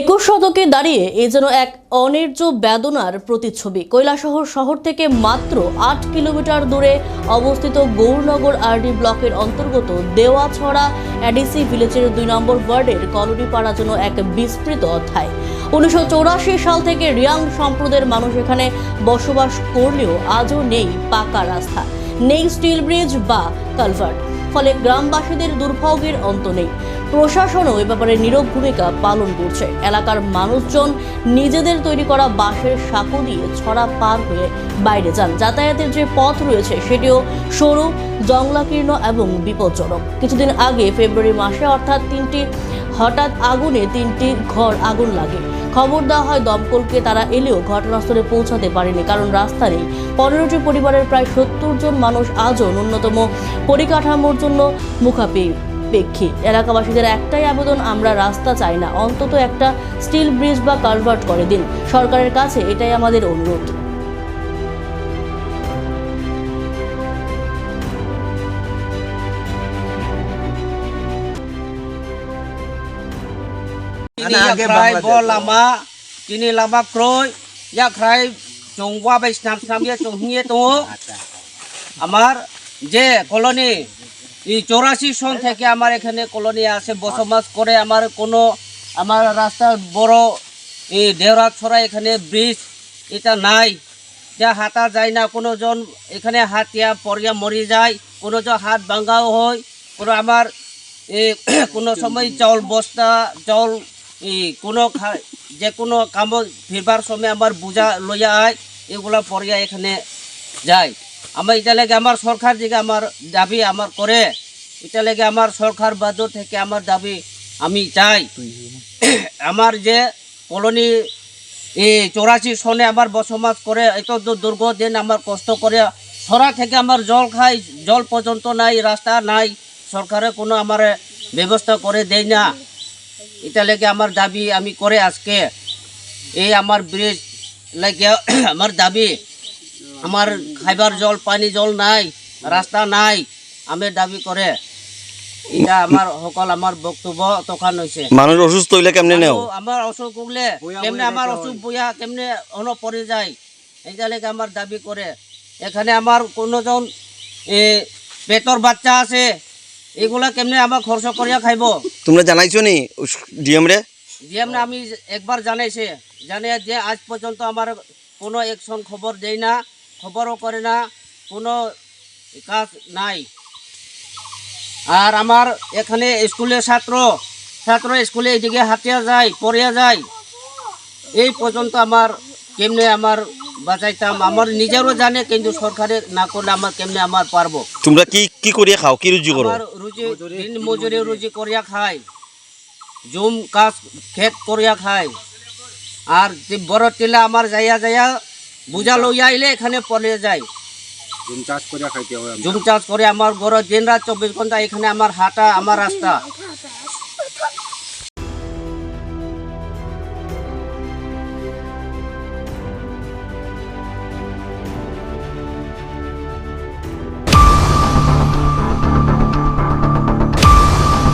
একুশ শতকে দাঁড়িয়ে এ যেন এক অনির্য বেদনার প্রতিচ্ছবি। কৈলাসহর শহর থেকে মাত্র আট কিলোমিটার দূরে অবস্থিত গৌরনগর আরডি ব্লকের অন্তর্গত দেওয়াছড়া অ্যাডিসি ভিলেজের দুই নম্বর ওয়ার্ডের কলোনিপাড়া যেন এক বিস্তৃত অধ্যায়। উনিশশো সাল থেকে রিয়াং সম্প্রদায়ের মানুষ এখানে বসবাস করলেও আজও নেই পাকা রাস্তা, নেই স্টিল ব্রিজ বা কালভার্ট। ফলে গ্রামবাসীদের দুর্ভোগের অন্ত নেই। প্রশাসনও এ ব্যাপারে নীরব ভূমিকা পালন করছে। এলাকার মানুষজন নিজেদের তৈরি করা বাঁশের সাঁকো দিয়ে ছড়া পার হয়ে বাইরে যান। যাতায়াতের যে পথ রয়েছে, সেটিও সরু, জংলাকীর্ণ এবং বিপজ্জনক। কিছুদিন আগে ফেব্রুয়ারি মাসে অর্থাৎ তিনটি, হঠাৎ আগুনে তিনটি ঘর আগুন লাগে। খবর দেওয়া হয় দমকলকে, তারা এলেও ঘটনাস্থলে পৌঁছাতে পারেনি, কারণ রাস্তা নেই। পনেরোটি পরিবারের প্রায় সত্তর জন মানুষ আজও ন্যূনতম পরিকাঠামোর জন্য মুখাপেক্ষী। এলাকাবাসীদের একটাই আবেদন, আমরা রাস্তা চাই না, অন্তত একটা স্টিল ব্রিজ বা কালভার্ট করে দিন। সরকারের কাছে এটাই আমাদের অনুরোধ। Ini ya krai bol lama, ini lama kroi, ya krai চংবা বাই স্নাম স্নাম ইয়ে চংহিয়ে তো আমার যে কলোনি এই চৌরাশি সন থেকে আমার এখানে কলোনি আছে বসবাস করে আমার কোনো আমার রাস্তার বড় এই দেওরা ছড়া এখানে ব্রিজ এটা নাই যা হাতা যায় না কোনো জন এখানে হাতিয়া পরিয়া মরি যায় কোনো জন হাত ভাঙ্গাও হয় কোনো আমার এই কোনো সময় চাউল বস্তা চাউল এই কোনো যে কোনো কাম ফিরবার সময় আমার বোঝা লইয়া আয়, এগুলা পরিয়া এখানে যায় আমার এটা লেগে আমার সরকার দিকে আমার দাবি আমার করে এটা লেগে আমার সরকার বাজু থেকে আমার দাবি আমি চাই। আমার যে কলোনি এই চৌরাশি সনে আমার বসবাস করে, এত দূর দুর্গ দিন আমার কষ্ট করে, সরা থেকে আমার জল খাই, জল পর্যন্ত নাই, রাস্তা নাই, সরকারে কোনো আমার ব্যবস্থা করে দেয় না। এটা লেগে আমার দাবি আমি করে আজকে। এই আমার ব্রিজ লাগে আমার দাবি আমার খাইবার জল পানি জল নাই রাস্তা নাই আমি দাবি করে। এটা আমার সকল আমার বক্তব্য তখন হয়েছে মানুষ অসুস্থ হইলে কেমনে নেও? আমাৰ অসুখ হলে কেমনে আমাৰ অসুখ বয়া কেমনে অন পৰি যায় এইটালৈকে আমাৰ দাবি কৰে এখানে আমাৰ কোনোজন এ পেটৰ বাচ্চা আছে এগুলা কেমনে আমাৰ খরচ করিয়া খাইব? তোমরা জানাইছো নি ডিএম রে? যেমন আমি একবার জানাইছে। জানে যে আজ পর্যন্ত আমার কোনো একশন খবর দেয় না খবরও করে না কোনো কাজ নাই। আর আমার এখানে স্কুলের ছাত্র ছাত্র স্কুলে এদিকে হাতিয়া যায় পড়িয়া যায়। এই পর্যন্ত আমার কেমনে আমার বাঁচাইতাম আমার নিজেরও জানে কিন্তু সরকারে না করলে আমার কেমনে আমার পারব? তোমরা কি কি করিয়া খাও? কি রুজি করো? আমার রুজি দিন মজুরি রুজি করিয়া খাই। জুম কাজ খেত করিয়া খাই। আর যে বড় টিলা আমার যাইয়া যাইয়া বুঝা লইয়া আইলে এখানে পড়ে যায়। জুম চাষ করে খাইতে হয় জুম চাষ করে আমার বড় দিন রাত চব্বিশ ঘণ্টা এখানে আমার হাঁটা আমার রাস্তা।